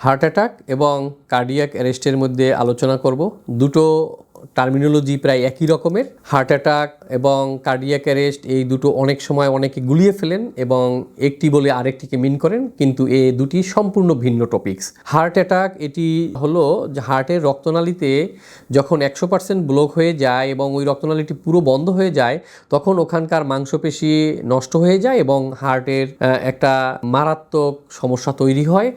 Heart attack এবং cardiac অ্যারেস্টের মধ্যে আলোচনা করব। দুটো টার্মিনোলজি প্রায় একই রকমের। হার্ট অ্যাটাক এবং কার্ডিয়াক অ্যারেস্ট এই দুটো অনেক সময় অনেকে গুলিয়ে ফেলেন এবং একটি বলে আরেকটিকে মিন করেন, কিন্তু এ দুটি সম্পূর্ণ ভিন্ন টপিকস হার্ট অ্যাটাক এটি হলো যে হার্টের রক্তনালীতে যখন একশো পার্সেন্ট ব্লক হয়ে যায় এবং ওই রক্তনালীটি পুরো বন্ধ হয়ে যায়, তখন ওখানকার মাংসপেশি নষ্ট হয়ে যায় এবং হার্টের একটা মারাত্মক সমস্যা তৈরি হয়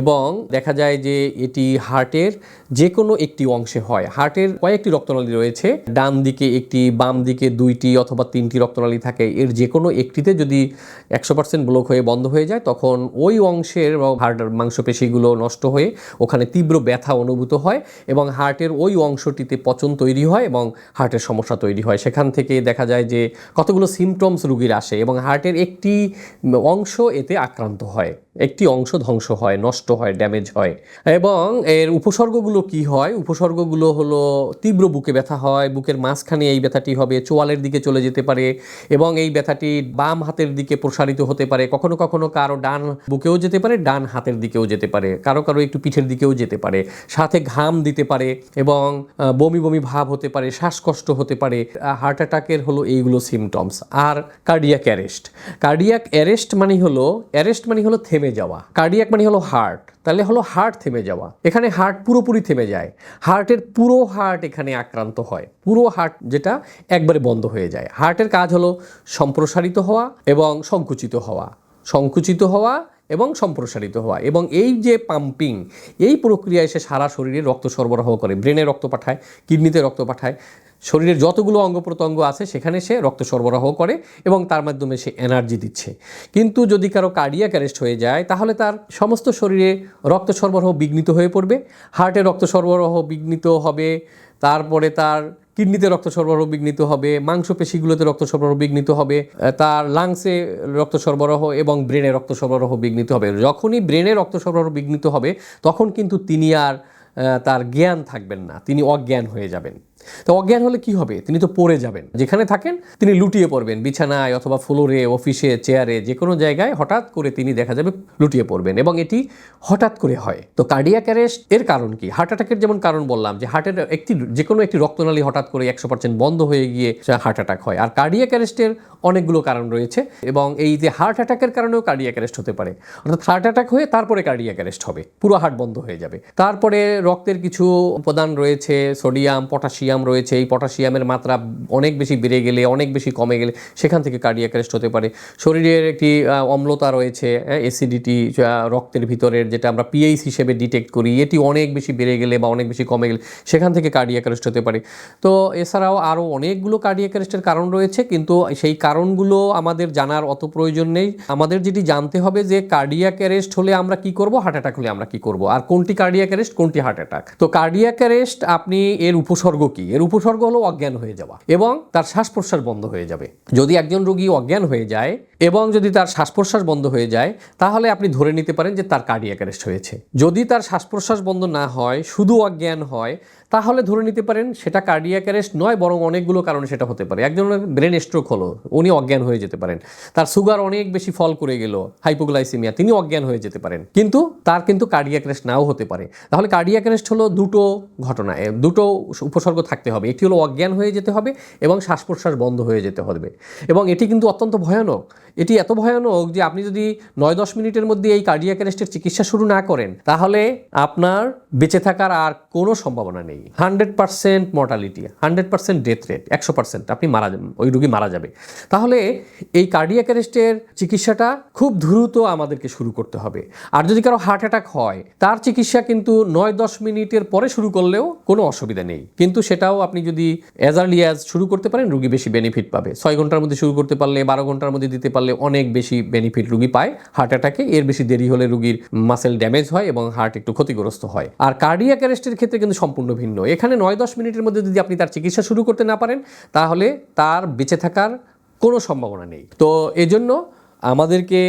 এবং দেখা যায় যে এটি হার্টের যে কোনো একটি অংশে হয়। হার্টের কয়েকটি রক্তনালী রয়েছে। ডান দিকে একটি, বাম দিকে দুইটি অথবা তিনটি রক্তনালী থাকে। এর যে কোনো একটিতে যদি একশো পার্সেন্ট ব্লক হয়ে বন্ধ হয়ে যায়, তখন ওই অংশের হার্টের মাংসপেশিগুলো নষ্ট হয়ে ওখানে তীব্র ব্যথা অনুভূত হয় এবং হার্টের ওই অংশটিতে পচন তৈরি হয় এবং হার্টের সমস্যা তৈরি হয়। সেখান থেকে দেখা যায় যে কতগুলো সিমটমস রুগীর আসে এবং হার্টের একটি অংশ এতে আক্রান্ত হয়। একটি অংশ ধ্বংস হয়, নষ্ট হয় ড্যামেজ হয়। এবং এর উপসর্গগুলো কি হয়? উপসর্গগুলো হলো তীব্র বুকে ব্যথা হয়, বুকের মাঝখানে এই ব্যথাটি হবে, চোয়ালের দিকে চলে যেতে পারে এবং এই ব্যথাটি বাম হাতের দিকে প্রসারিত হতে পারে, কখনো কখনো কারও ডান বুকেও যেতে পারে, ডান হাতের দিকেও যেতে পারে, কারও কারও একটু পিঠের দিকেও যেতে পারে, সাথে ঘাম দিতে পারে এবং বমি বমি ভাব হতে পারে, শ্বাসকষ্ট হতে পারে হার্ট অ্যাটাকের হলো এইগুলো সিমটমস আর কার্ডিয়াক অ্যারেস্ট কার্ডিয়াক অ্যারেস্ট মানে হলো অ্যারেস্ট মানে হলো থেমে যাওয়া। কার্ডিয়াক মানে হলো হার্ট তাহলে হলো হার্ট থেমে যাওয়া। এখানে হার্ট পুরোপুরি থেমে যায়। হার্টের পুরো হার্ট এখানে আক্রান্ত হয়। পুরো হার্ট যেটা একবারে বন্ধ হয়ে যায়। হার্টের কাজ হলো সম্প্রসারিত হওয়া এবং সংকুচিত হওয়া। সংকুচিত হওয়া এবং সম্প্রসারিত হওয়া। এবং এই যে পাম্পিং এই প্রক্রিয়ায় সে সারা শরীরে রক্ত সরবরাহ করে। ব্রেনে রক্ত পাঠায় কিডনিতে রক্ত পাঠায়। শরীরের যতগুলো অঙ্গ প্রত্যঙ্গ আছে, সেখানে সে রক্ত সরবরাহ করে এবং তার মাধ্যমে সে এনার্জি দিচ্ছে। কিন্তু যদি কারও কার্ডিয়াক অ্যারেস্ট হয়ে যায়, তাহলে তার সমস্ত শরীরে রক্ত সরবরাহ বিঘ্নিত হয়ে পড়বে। হার্টে রক্ত সরবরাহ বিঘ্নিত হবে, তারপরে তার কিডনিতে রক্ত সরবরাহ বিঘ্নিত হবে, মাংসপেশিগুলোতে রক্ত সরবরাহ বিঘ্নিত হবে, তার লাংসে রক্ত সরবরাহ এবং ব্রেনে রক্ত সরবরাহ বিঘ্নিত হবে। যখনই ব্রেনে রক্ত সরবরাহ বিঘ্নিত হবে, তখন কিন্তু তিনি আর তার জ্ঞান থাকবেন না, তিনি অজ্ঞান হয়ে যাবেন। তো অজ্ঞান হলে কি হবে? তিনি তো পড়ে যাবেন। যেখানে থাকেন, তিনি লুটিয়ে পড়বেন। বিছানায় অথবা ফ্লোরে, অফিসে, চেয়ারে যে কোনো জায়গায় হঠাৎ করে তিনি দেখা যাবে লুটিয়ে পড়বেন এবং এটি হঠাৎ করে হয়। তো কার্ডিয়াক অ্যারেস্ট এর কারণ কি? হার্ট অ্যাটাকের যেমন কারণ বললাম যে হার্টের একটি যে কোনো একটি রক্তনালী হঠাৎ করে একশো পার্সেন্ট বন্ধ হয়ে গিয়ে হার্ট অ্যাটাক হয়। আর কার্ডিয়াক অ্যারেস্টের অনেকগুলো কারণ রয়েছে এবং এই যে হার্ট অ্যাটাকের কারণেও কার্ডিয়াক অ্যারেস্ট হতে পারে। অর্থাৎ হার্ট অ্যাটাক হয়ে তারপরে কার্ডিয়াক অ্যারেস্ট হবে। পুরো হার্ট বন্ধ হয়ে যাবে। তারপরে রক্তের কিছু উপাদান রয়েছে সোডিয়াম পটাশিয়াম রয়েছে, এই পটাশিয়ামের মাত্রা অনেক বেশি বেড়ে গেলে, অনেক বেশি কমে গেলে সেখান থেকে কার্ডিয়াক অ্যারেস্ট হতে পারে। শরীরের একটি অম্লতা রয়েছে অ্যাসিডিটি রক্তের ভিতরের যেটা আমরা পিএইচ হিসেবে ডিটেক্ট করি, এটি অনেক বেশি বেড়ে গেলে বা অনেক বেশি কমে গেলে সেখান থেকে কার্ডিয়াক অ্যারেস্ট হতে পারে। তো এছাড়াও আরও অনেকগুলো কার্ডিয়াক অ্যারেস্টের কারণ রয়েছে, কিন্তু সেই কারণগুলো আমাদের জানার অত প্রয়োজন নেই। আমাদের যেটি জানতে হবে যে কার্ডিয়াক অ্যারেস্ট হলে আমরা কি করব হার্ট অ্যাটাক হলে আমরা কি করব, আর কোনটি কার্ডিয়াক অ্যারেস্ট কোনটি হার্ট অ্যাটাক তো কার্ডিয়াক অ্যারেস্ট আপনি এর উপসর্গ কি এর উপসর্গ হলো অজ্ঞান হয়ে যাওয়া এবং তার শ্বাস প্রশ্বাস বন্ধ হয়ে যাবে। যদি একজন রোগী অজ্ঞান হয়ে যায় এবং যদি তার শ্বাস প্রশ্বাস বন্ধ হয়ে যায়, তাহলে আপনি ধরে নিতে পারেন যে তার কার্ডিয়াক অ্যারেস্ট হয়েছে। যদি তার শ্বাস প্রশ্বাস বন্ধ না হয়, শুধু অজ্ঞান হয়, তাহলে ধরে নিতে পারেন সেটা কার্ডিয়াক অ্যারেস্ট নয়, বরং অনেকগুলো কারণে সেটা হতে পারে। একজনের ব্রেন স্ট্রোক হলো, উনি অজ্ঞান হয়ে যেতে পারেন। তার সুগার অনেক বেশি ফল করে গেল হাইপোগ্লাইসিমিয়া তিনি অজ্ঞান হয়ে যেতে পারেন। কিন্তু তার কিন্তু কার্ডিয়াক অ্যারেস্ট নাও হতে পারে। তাহলে কার্ডিয়াক অ্যারেস্ট হলো দুটো ঘটনা দুটো উপসর্গ থাকতে হবে। এটি হলো অজ্ঞান হয়ে যেতে হবে এবং শ্বাস প্রশ্বাস বন্ধ হয়ে যেতে হবে। এবং এটি কিন্তু অত্যন্ত ভয়ানক। এটি এত ভয়ানক যে আপনি যদি নয় দশ মিনিটের মধ্যে এই কার্ডিয়াক অ্যারেস্টের চিকিৎসা শুরু না করেন, তাহলে আপনার বেঁচে থাকার আর কোনো সম্ভাবনা নেই। Hundred percent mortality hundred percent death rate একশো পার্সেন্ট। আপনি মারা যাবেন, ওই রুগী মারা যাবে। তাহলে এই কার্ডিয়াক অ্যারেস্টের চিকিৎসাটা খুব দ্রুত আমাদেরকে শুরু করতে হবে। আর যদি কারও হার্ট অ্যাটাক হয়, তার চিকিৎসা কিন্তু নয় দশ মিনিটের পরে শুরু করলেও কোনো অসুবিধা নেই। কিন্তু সেটাও আপনি যদি অ্যাজ আর্লি অ্যাজ শুরু করতে পারেন, রুগী বেশি বেনিফিট পাবে। ছয় ঘণ্টার মধ্যে শুরু করতে পারলে, বারো ঘণ্টার মধ্যে দিতে পারলে অনেক বেশি বেনিফিট রুগী পায় হার্ট অ্যাটাকে এর বেশি দেরি হলে রুগীর মাসেল ড্যামেজ হয় এবং হার্ট একটু ক্ষতিগ্রস্ত হয়। আর কার্ডিয়াক অ্যারেস্টের ক্ষেত্রে কিন্তু সম্পূর্ণ ভিন্ন। এখানে নয় দশ মিনিটের মধ্যে যদি আপনি তার চিকিৎসা শুরু করতে না পারেন, তাহলে তার বেঁচে থাকার কোনো সম্ভাবনা নেই। তো এজন্য আমাদেরকে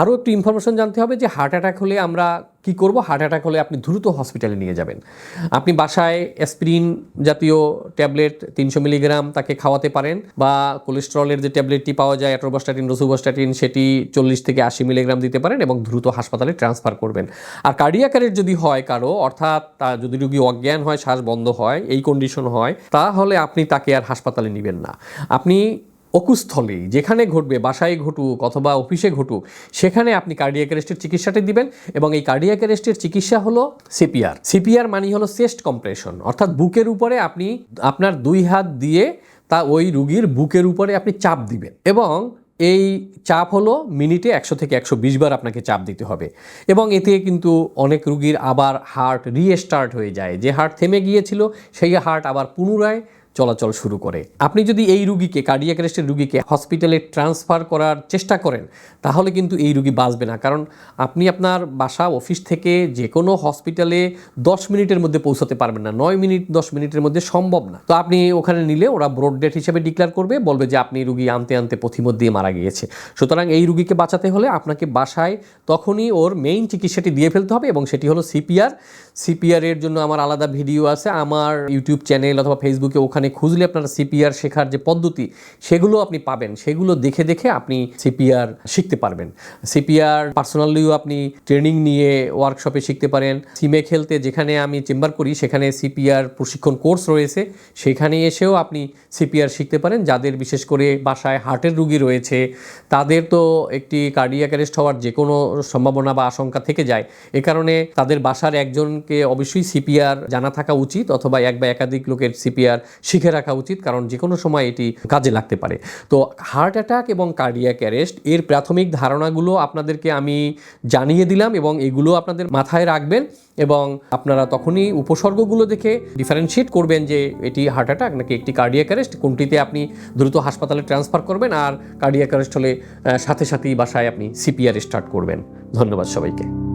আরও একটু ইনফরমেশন জানতে হবে যে হার্ট অ্যাটাক হলে আমরা কি করব? হার্ট অ্যাটাক হলে আপনি দ্রুত হসপিটালে নিয়ে যাবেন। আপনি বাসায় অ্যাসপিরিন জাতীয় ট্যাবলেট তিনশো মিলিগ্রাম তাকে খাওয়াতে পারেন বা কোলেস্ট্রলের যে ট্যাবলেটটি পাওয়া যায় অ্যাট্রোবাস্টাটিন রসুবাস্টাটিন সেটি চল্লিশ থেকে আশি মিলিগ্রাম দিতে পারেন এবং দ্রুত হাসপাতালে ট্রান্সফার করবেন। আর কার্ডিয়াকারের যদি হয় কারও, অর্থাৎ তা যদি রুগী অজ্ঞান হয়, শ্বাস বন্ধ হয়, এই কন্ডিশন হয়, তাহলে আপনি তাকে আর হাসপাতালে নেবেন না। আপনি অকুস্থলেই যেখানে ঘটবে, বাসায় ঘটুক অথবা অফিসে ঘটুক, সেখানে আপনি কার্ডিয়াক অ্যারেস্টের চিকিৎসাটি দিবেন এবং এই কার্ডিয়াক অ্যারেস্টের চিকিৎসা হলো সিপিআর সিপিআর মানে হলো চেস্ট কম্প্রেশন অর্থাৎ বুকের উপরে আপনি আপনার দুই হাত দিয়ে তা ওই রুগীর বুকের উপরে আপনি চাপ দিবেন এবং এই চাপ হলো মিনিটে একশো থেকে একশো বিশ বার আপনাকে চাপ দিতে হবে এবং এতে কিন্তু অনেক রুগীর আবার হার্ট রিস্টার্ট হয়ে যায়। যে হার্ট থেমে গিয়েছিল, সেই হার্ট আবার পুনরায় চলাচল শুরু করে। আপনি যদি এই রুগীকে কার্ডিয়াক রুগীকে হসপিটালে ট্রান্সফার করার চেষ্টা করেন, তাহলে কিন্তু এই রুগী বাঁচবে না। কারণ আপনি আপনার বাসা অফিস থেকে যে কোনো হসপিটালে দশ মিনিটের মধ্যে পৌঁছাতে পারবেন না। নয় মিনিট, দশ মিনিটের মধ্যে সম্ভব না। তো আপনি ওখানে নিলে ওরা ব্রড ডেট হিসেবে ডিক্লেয়ার করবে, বলবে যে আপনি রুগী আনতে আনতে পথিমধ্যেই মারা গিয়েছে। সুতরাং এই রুগীকে বাঁচাতে হলে আপনাকে বাসায় তখনই ওর মেইন চিকিৎসাটি দিয়ে ফেলতে হবে এবং সেটি হলো সিপিআর সিপিআরের জন্য আমার আলাদা ভিডিও আছে। আমার ইউটিউব চ্যানেল অথবা ফেসবুকে ওখানে খুঁজলে আপনারা সিপিআর শেখার যে পদ্ধতি, সেগুলো আপনি পাবেন। সেগুলো দেখে দেখে আপনি সিপিআর শিখতে পারবেন। সিপিআর পার্সোনালিও আপনি ট্রেনিং নিয়ে ওয়ার্কশপে শিখতে পারেন। সিমে খেলতে যেখানে আমি চেম্বার করি, সেখানে সিপিআর প্রশিক্ষণ কোর্স রয়েছে। সেখানে এসেও আপনি সিপিআর শিখতে পারেন। যাদের বিশেষ করে বাসায় হার্টের রুগী রয়েছে, তাদের তো একটি কার্ডিয়াক অ্যারেস্ট হওয়ার যে কোনো সম্ভাবনা বা আশঙ্কা থেকে যায়। এ কারণে তাদের বাসার একজনকে অবশ্যই সিপিআর জানা থাকা উচিত, অথবা এক বা একাধিক লোকের সিপিআর শিখে রাখা উচিত, কারণ যে কোনো সময় এটি কাজে লাগতে পারে। তো হার্ট অ্যাটাক এবং কার্ডিয়াক অ্যারেস্ট এর প্রাথমিক ধারণাগুলো আপনাদেরকে আমি জানিয়ে দিলাম এবং এগুলো আপনাদের মাথায় রাখবেন এবং আপনারা তখনই উপসর্গগুলো দেখে ডিফারেন্সিয়েট করবেন যে এটি হার্ট অ্যাটাক নাকি একটি কার্ডিয়াক অ্যারেস্ট কোনটিতে আপনি দ্রুত হাসপাতালে ট্রান্সফার করবেন আর কার্ডিয়াক অ্যারেস্ট হলে সাথে সাথেই বাসায় আপনি সিপিআর স্টার্ট করবেন। ধন্যবাদ সবাইকে।